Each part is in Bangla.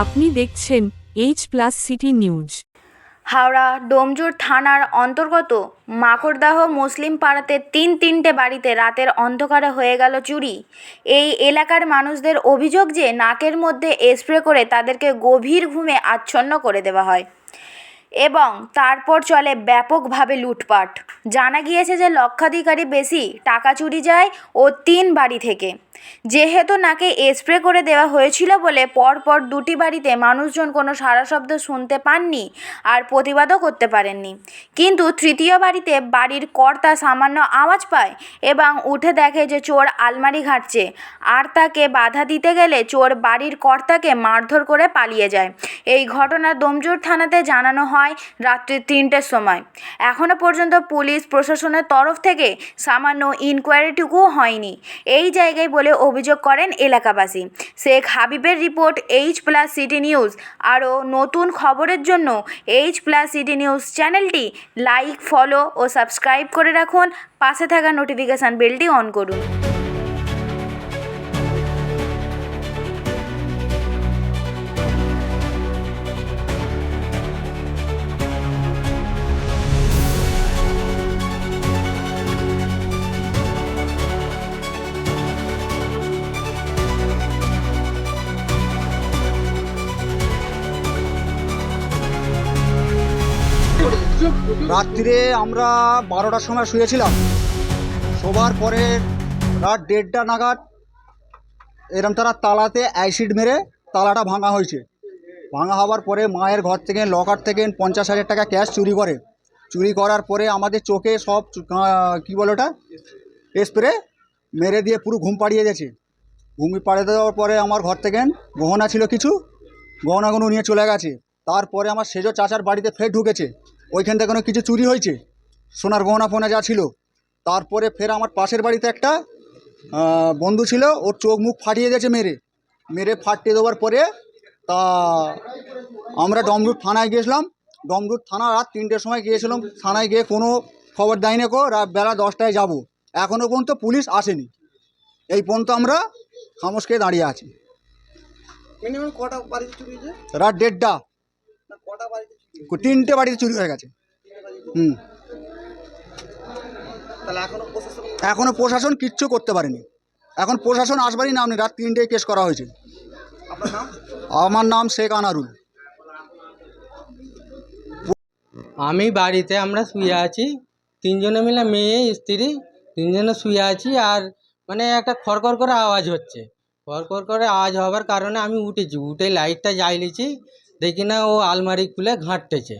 আপনি দেখছেন H plus city news Howrah Domjur থানার অন্তর্গত মাকড়দাহ মুসলিম পাড়াতে তিন তিনটে বাড়িতে রাতের অন্ধকারে হয়ে গেল চুরি। এই এলাকার মানুষদের অভিযোগ যে নাকের মধ্যে স্প্রে করে তাদেরকে গভীর ঘুমে আচ্ছন্ন করে দেওয়া হয় এবং তারপর চলে ব্যাপকভাবে লুটপাট। জানা গিয়েছে যে লক্ষাধিকারী বেশি টাকা চুরি যায় ও তিন বাড়ি থেকে। যেহেতু নাকে স্প্রে করে দেওয়া হয়েছিল বলে পরপর দুটি বাড়িতে মানুষজন কোনো সারা শব্দ শুনতে পাননি আর প্রতিবাদও করতে পারেননি। কিন্তু তৃতীয় বাড়িতে বাড়ির কর্তা সামান্য আওয়াজ পায় এবং উঠে দেখে যে চোর আলমারি ঘাঁটছে। আর তাকে বাধা দিতে গেলে চোর বাড়ির কর্তাকে মারধর করে পালিয়ে যায়। এই ঘটনা দমজুর থানাতে জানানো হয় রাত্রি তিনটের সময়। এখনও পর্যন্ত পুলিশ প্রশাসনের তরফ থেকে সামান্য ইনকোয়ারিটুকুও হয়নি। এই জায়গায় বলে অভিযোগ করেন এলাকাবাসী। শেখ হাবিবের report H plus city news আরও নতুন খবরের জন্য এইচ প্লাস সিটি নিউজ চ্যানেলটি লাইক, ফলো ও সাবস্ক্রাইব করে রাখুন। পাশে থাকা নোটিফিকেশান বেলটি অন করুন। রাত্রিরে আমরা বারোটার সময় শুয়েছিলাম। শোবার পরে রাত দেড়টা নাগাদ এরম তারা তালাতে অ্যাসিড মেরে তালাটা ভাঙা হয়েছে। ভাঙা হওয়ার পরে মায়ের ঘর থেকে, লকার থেকে পঞ্চাশ হাজার টাকা ক্যাশ চুরি করে। চুরি করার পরে আমাদের চোখে সব কী বলে ওটা? স্প্রে মেরে দিয়ে পুরো ঘুম পাড়িয়ে গেছে ঘুম পাড়িয়ে দেওয়ার পরে আমার ঘর থেকে গহনা ছিল কিছু, গহনাগুলো নিয়ে চলে গেছে। তারপরে আমার সেজো চাচার বাড়িতে ফের ঢুকেছে। ওইখান থেকে কোনো কিছু চুরি হয়েছে? সোনার গহনা ফোনা যা ছিল। তারপরে ফের আমার পাশের বাড়িতে একটা বন্ধু ছিল ওর চোখ মুখ ফাটিয়ে গেছে মেরে। মেরে ফাটিয়ে দেওয়ার পরে তা আমরা ডমরুট থানায় গিয়েছিলাম। ডমরুট থানা রাত তিনটের সময় গিয়েছিলাম। থানায় গিয়ে কোনো খবর দেয়নি কো রাত বেলা দশটায় যাব। এখনও পর্যন্ত পুলিশ আসেনি। এই পর্যন্ত আমরা খামোশকে দাঁড়িয়ে আছি। রাত দেড়টা। তিনটে বাড়িতে চুরি হয়ে গেছে। হুম। এখনও প্রশাসন এখনও প্রশাসন কিচ্ছু করতে পারেনি। এখন প্রশাসন আসবারই নাম নেই। রাত তিনটেই কেস করা হয়েছে। আমার নাম শেখ আনারুল। আমি বাড়িতে আমরা শুয়ে আছি। তিনজনে মিলে মেয়ে স্ত্রী তিনজনে শুয়ে আছি আর মানে একটা খড়খড় করে আওয়াজ হচ্ছে। খড়খড় করে আওয়াজ হওয়ার কারণে আমি উঠেছি। উঠে লাইটটা জ্বালিয়েছি। দেখি না ও আলমারি খুলে ঘাঁটতেছে।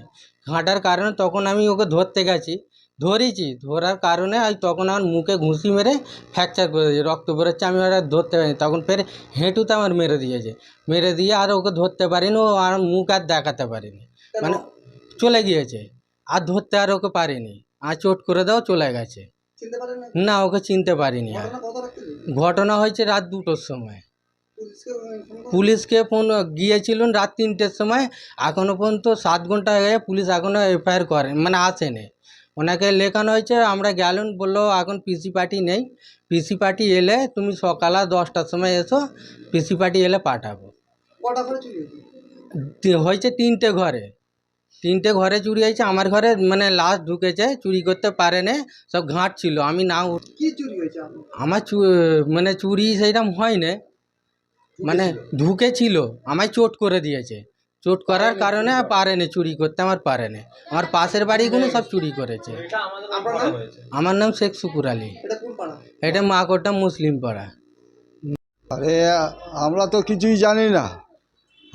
ঘাঁটার কারণে তখন আমি ওকে ধরতে গেছি। ধরেছি ধরার কারণে আর তখন আমার মুখে ঘুষি মেরে ফ্র্যাকচার করে দিয়েছে রক্ত বেরোচ্ছে আমি ওরা ধরতে পারিনি। তখন ফের হেঁটুতে আমার মেরে দিয়েছে। মেরে দিয়ে আর ওকে ধরতে পারিনি ও আর মুখ আর দেখাতে পারিনি। মানে চলে গিয়েছে আর ধরতে আর ওকে পারিনি। আর চোট করে দাও চলে গেছে। না ওকে চিনতে পারিনি আর। ঘটনা হয়েছে রাত দুটোর সময়। পুলিশকে ফোন গিয়েছিলেন রাত তিনটের সময় এখনও পর্যন্ত সাত ঘণ্টা হয়ে গেছে পুলিশ এখনও এফআইআর করে মানে আসেনি। ওনাকে লেখানো হয়েছে আমরা গেলাম বলল এখন পিসি পার্টি নেই। পিসি পার্টি এলে তুমি সকালে দশটার সময় এসো পিসি পার্টি এলে পাঠাবো। হয়েছে? তিনটে ঘরে। তিনটে ঘরে চুরি হয়েছে আমার ঘরে মানে লাস্ট ঢুকেছে চুরি করতে পারে না সব ঘাট ছিল আমি না কি চুরি হয়েছে? আমার চু মানে চুরি সেইরকম হয় না মানে ঢুকেছিল আমায় চোট করে দিয়েছে। চোট করার কারণে পারেনি চুরি করতে আমার পারেনি। আমার পাশের বাড়িগুলো সব চুরি করেছে। আমার নাম শেখ শুকুর আলী। এটা কোন পাড়া? এটা মাকড়টা মুসলিম পাড়া। আরে আমরা তো কিছুই জানি না।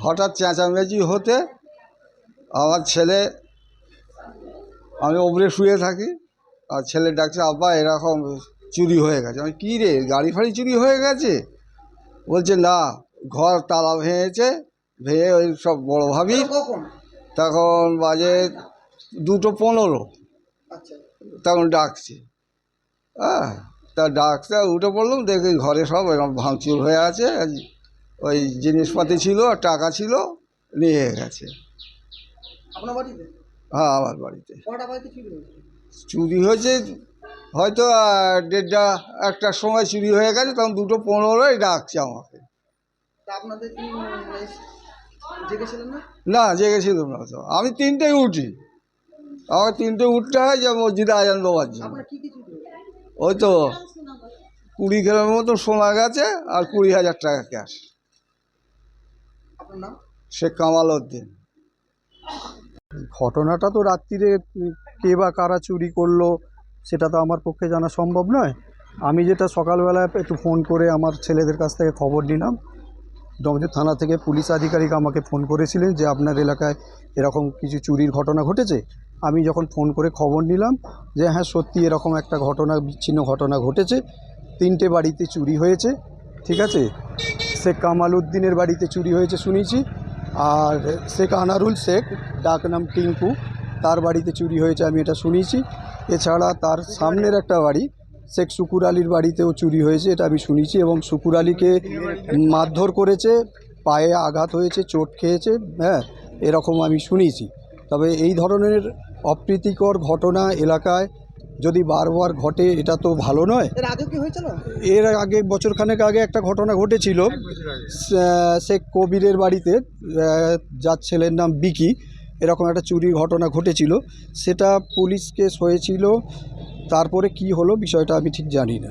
হঠাৎ চেঁচামেচি হতে আমার ছেলে আমি ওপরে শুয়ে থাকি আর ছেলে ডাকছে আব্বা এরকম চুরি হয়ে গেছে। আমি কী রে গাড়ি ফাড়ি চুরি হয়ে গেছে? বলছে না ঘর তালা ভেঙেছে ভেঙে ওই সব বড়ো ভাবি তখন বাজে দুটো পনেরো। আচ্ছা। তখন ডাকছে। হ্যাঁ তা ডাকতে উঠে পড়লাম দেখি ঘরে সব এরকম ভাঙচুর হয়ে আছে ওই জিনিসপাতি ছিল আর টাকা ছিল নিয়ে গেছে। হ্যাঁ আমার বাড়িতে। চুরি হয়েছে হয়তো দেড়টা একটার সময় চুরি হয়ে গেছে তখন দুটো পনেরোই ডাকছে আমাকে। আপনাদের না? জেগেছিলাম না তো। আমি তিনটেই উঠি। আমার তিনটে উঠতে হয় যে মসজিদে আজান দেওয়ার জন্য। ওই তো কুড়ি গ্রামের মতো সোনা গেছে আর কুড়ি হাজার টাকা ক্যাশ। শেখ কামাল উদ্দিন। ঘটনাটা তো রাত্রিরে কে বা কারা চুরি করল সেটা তো আমার পক্ষে জানা সম্ভব নয়। আমি যেটা সকালবেলায় একটু ফোন করে আমার ছেলেদের কাছ থেকে খবর নিলাম। ডমজুর থানা থেকে পুলিশ আধিকারিক আমাকে ফোন করেছিলেন যে আপনার এলাকায় এরকম কিছু চুরির ঘটনা ঘটেছে। আমি যখন ফোন করে খবর নিলাম যে হ্যাঁ সত্যি এরকম একটা ঘটনা, বিচ্ছিন্ন ঘটনা ঘটেছে। তিনটে বাড়িতে চুরি হয়েছে, ঠিক আছে? শেখ কামাল উদ্দিনের বাড়িতে চুরি হয়েছে শুনেছি। আর শেখ আনারুল শেখ, ডাক নাম টিঙ্কু, তার বাড়িতে চুরি হয়েছে আমি এটা শুনেছি। এছাড়া তার সামনের একটা বাড়ি শেখ শুকুর আলীর বাড়িতেও চুরি হয়েছে এটা আমি শুনেছি এবং শুকুর আলীকে মারধর করেছে পায়ে আঘাত হয়েছে চোট খেয়েছে হ্যাঁ এরকম আমি শুনেছি। তবে এই ধরনের অপ্রীতিকর ঘটনা এলাকায় যদি বারবার ঘটে এটা তো ভালো নয়। এর আগে বছরখানেক আগে একটা ঘটনা ঘটেছিল শেখ কবিরের বাড়িতে যার ছেলের নাম বিকি এরকম একটা চুরির ঘটনা ঘটেছিল সেটা পুলিশ কেস হয়েছিল তারপরে কি হলো বিষয়টা আমি ঠিক জানি না।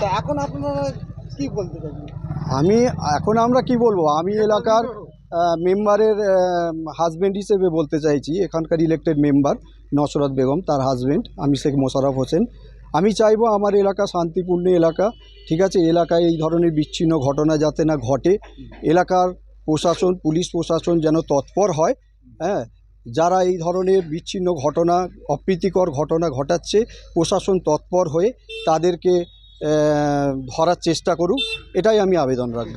তা এখন আপনারা কি বলতে চাইছেন? আমি এখন আমরা কি বলব? আমি এলাকার মেম্বারের হাজব্যান্ড হিসেবে বলতে চাইছি এখানকার ইলেক্টেড মেম্বার নসরত বেগম তার হাজব্যান্ড আমি শেখ মোশাররফ হোসেন। আমি চাইব আমার এলাকা শান্তিপূর্ণ এলাকা ঠিক আছে? এলাকায় এই ধরনের বিচ্ছিন্ন ঘটনা যাতে না ঘটে। এলাকার প্রশাসন পুলিশ প্রশাসন যেন তৎপর হয় হ্যাঁ? যারা এই ধরনের বিচ্ছিন্ন ঘটনা অপ্রীতিকর ঘটনা ঘটাচ্ছে প্রশাসন তৎপর হয়ে তাদেরকে ধরার চেষ্টা করুক এটাই আমি আবেদন রাখব।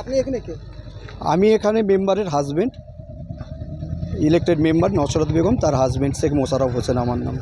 আপনি এখানে কে? আমি এখানে মেম্বারের husband elected member Nasrat Begum তার হাজব্যান্ড শেখ মোশারফ হোসেন আমার নাম।